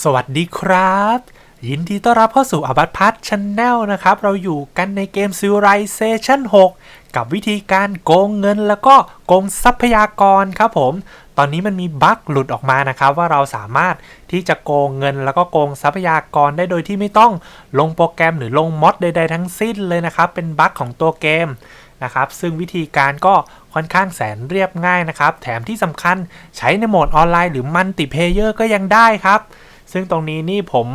สวัสดีครับ ยินดีต้อนรับเข้าสู่อบัตพัทชแนลนะครับ เราอยู่กันในเกม Civilization 6กับวิธีการโกงเงินแล้วก็โกงทรัพยากรครับผม ตอนนี้มันมีบั๊กหลุดออกมานะครับ ว่าเราสามารถที่จะโกงเงินแล้วก็โกงทรัพยากรได้โดยที่ไม่ต้องลงโปรแกรมหรือลงมอดใดๆทั้งสิ้นเลยนะครับ เป็นบั๊กของตัวเกมนะครับซึ่งวิธีการก็ค่อนข้างแสนเรียบง่ายนะครับ แถมที่สำคัญใช้ในโหมดออนไลน์หรือมัลติเพเยอร์ก็ยังได้ครับ ซึ่งตรงนี้นี่ผม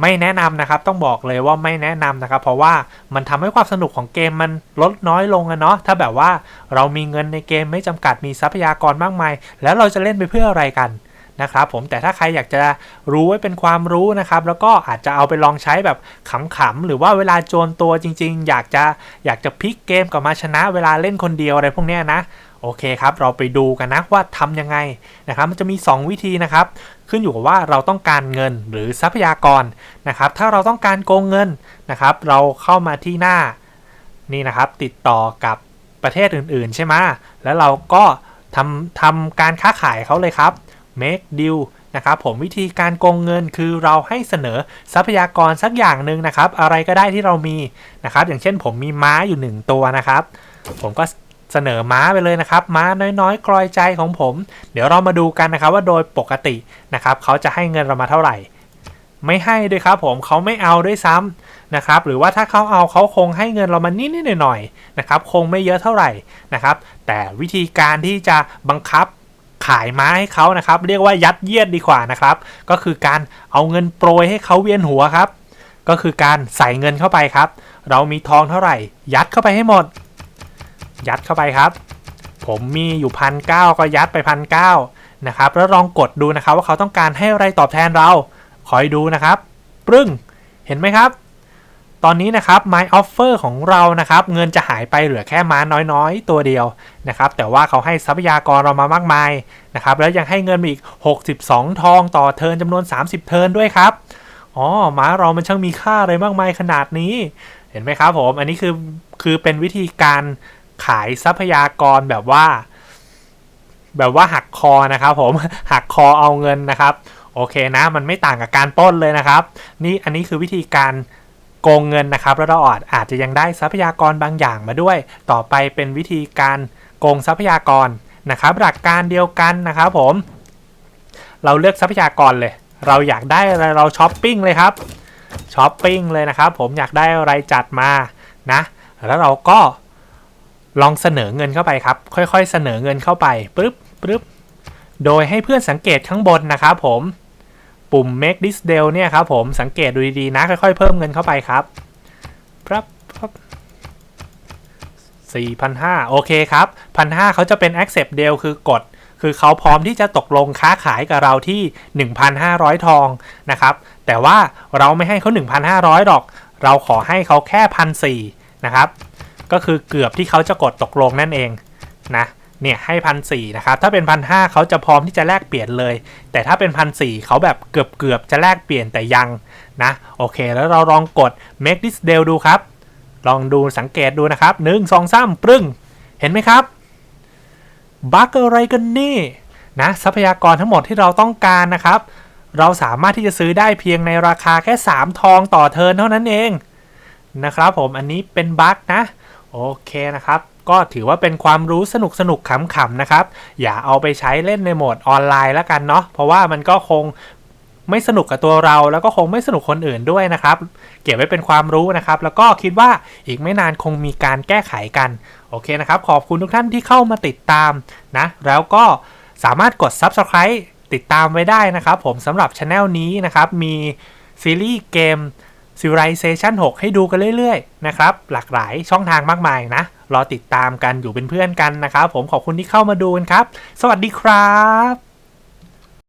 ไม่แนะนำนะครับ ต้องบอกเลยว่าไม่แนะนำนะครับ เพราะว่ามันทำให้ความสนุกของเกมมันลดน้อยลงอะเนาะถ้าแบบว่าเรามีเงินในเกมไม่จำกัดมีทรัพยากรมากมาย แล้วเราจะเล่นไปเพื่ออะไรกันนะครับผมแต่ถ้าใครอยากจะรู้ไว้เป็นความรู้นะครับ แล้วก็อาจจะเอาไปลองใช้แบบขำๆหรือว่าเวลาโจรตัวจริง ๆ อยากจะอยากจะพลิกเกมกลับมาชนะเวลาเล่นคนเดียวอะไรพวกเนี้ยนะ โอเคครับ เราไปดูกันนะว่าทำยังไงนะครับ มันจะมี 2 วิธีนะครับ ขึ้นอยู่กับว่าเราต้องการเงินหรือทรัพยากรนะครับ ถ้าเราต้องการโกงเงินนะครับ เราเข้ามาที่หน้านี่นะครับ ติดต่อกับประเทศอื่น ๆ ใช่ไหมแล้วเราก็ทำทำการค้าขายเขาเลยครับ make deal นะครับผมวิธีการโกงเงินคือเราให้เสนอทรัพยากรสักอย่างหนึ่งนะครับ อะไรก็ได้ที่เรามีนะครับ อย่างเช่นผมมีม้าอยู่ 1 ตัวนะครับ ผมก็ เสนอม้าไปเลยนะครับ ม้าน้อยๆกลอยใจของผม เดี๋ยวเรามาดูกันนะครับ ว่าโดยปกตินะครับเขาจะให้เงินเรามาเท่าไหร่ ไม่ให้ด้วยครับผมเขาไม่เอาด้วยซ้ำนะครับ หรือว่าถ้าเขาเอาเขาคงให้เงินเรามานิดๆหน่อยๆนะครับ คงไม่เยอะเท่าไหร่นะครับ แต่วิธีการที่จะบังคับขายม้าให้เขานะครับ เรียกว่ายัดเยียดดีกว่านะครับ ก็คือการเอาเงินโปรยให้เขาเวียนหัวครับ ก็คือการใส่เงินเข้าไปครับ เรามีทองเท่าไหร่ ยัดเข้าไปให้หมด ยัดเข้าไปครับ ผมมีอยู่พันเก้าก็ยัดไปพันเก้านะครับแล้วลองกดดูนะครับว่าเขาต้องการให้อะไรตอบแทนเราคอยดูนะครับปรึ้งเห็นไหมครับ ตอนนี้นะครับ My Offer ของเรานะครับ เงินจะหายไปเหลือแค่ม้าน้อยๆ ตัวเดียวนะครับ แต่ว่าเขาให้ทรัพยากรเรามามากมายนะครับ แล้วยังให้เงินมาอีก 62 ทองต่อเทิร์นจำนวน 30 เทิร์นด้วยครับอ๋อม้าเรามันช่างมีค่าอะไรมากมายขนาดนี้ เห็นไหมครับผม อันนี้คือคือเป็นวิธีการ ขายทรัพยากรแบบว่า แบบว่าหักคอนะครับผมหักคอเอาเงินนะครับ โอเคนะ มันไม่ต่างกับการป้นเลยนะครับ นี่อันนี้คือวิธีการโกงเงินนะครับแล้วเราอาจอาจจะยังได้ทรัพยากรบางอย่างมาด้วย ต่อไปเป็นวิธีการโกงทรัพยากรนะครับ หลักการเดียวกันนะครับผม เราเลือกทรัพยากรเลย เราอยากได้อะไรเราช้อปปิ้งเลยครับช้อปปิ้งเลยนะครับ ผมอยากได้อะไรจัดมานะ แล้วเราก็ ลองเสนอเงินเข้าไปครับ ค่อยๆ เสนอเงินเข้าไปปึ๊บปึ๊บโดยให้เพื่อนสังเกตข้างบนนะครับผม ปุ่ม make this deal เนี่ยครับผมสังเกตดูดีๆนะค่อยๆ เพิ่มเงินเข้าไปครับครับครับ4,500 โอเคครับ1,500เขาจะเป็น accept deal คือกด คือเขาพร้อมที่จะตกลงค้าขายกับเราที่ 1,500 ทองนะครับ แต่ว่าเราไม่ให้เขา 1,500 หรอก เราขอให้เขาแค่ 1,400 นะครับ ก็คือเกือบที่เขาจะกดตกลงนั่นเองนะเนี่ยให้พันสี่นะครับถ้าเป็นพันห้าเขาจะพร้อมที่จะแลกเปลี่ยนเลย แต่ถ้าเป็นพันสี่เขาแบบเกือบเกือบจะแลกเปลี่ยนแต่ยังนะโอเค แล้วเราลองกด make this deal ดูครับ ลองดูสังเกตดูนะครับหนึ่งสองสามปรึ้งเห็นไหมครับบั๊กอะไรกันนี่นะทรัพยากรทั้งหมดที่เราต้องการนะครับ เราสามารถที่จะซื้อได้เพียงในราคาแค่ 3 ทองต่อเทิร์นเท่านั้นเองนะครับผมอันนี้เป็นบั๊กนะ โอเคนะครับ ก็ถือว่าเป็นความรู้สนุกสนุกขำๆนะครับ อย่าเอาไปใช้เล่นในโหมดออนไลน์แล้วกันเนาะเพราะว่ามันก็คงไม่สนุกกับตัวเราแล้วก็คงไม่สนุกคนอื่นด้วยนะครับ เก็บไว้เป็นความรู้นะครับ แล้วก็คิดว่าอีกไม่นานคงมีการแก้ไขกัน โอเคนะครับ ขอบคุณทุกท่านที่เข้ามาติดตามนะ แล้วก็สามารถกด Subscribe ติดตามไว้ได้นะครับ ผมสำหรับช anel นี้นะครับ มีซีรีส์เกม Civilization 6 ให้ดูกันเรื่อยๆ นะครับ หลากหลายช่องทางมากมายนะ รอติดตามกันอยู่เป็นเพื่อนกันนะครับ ผมขอบคุณที่เข้ามาดูกันครับ สวัสดีครับ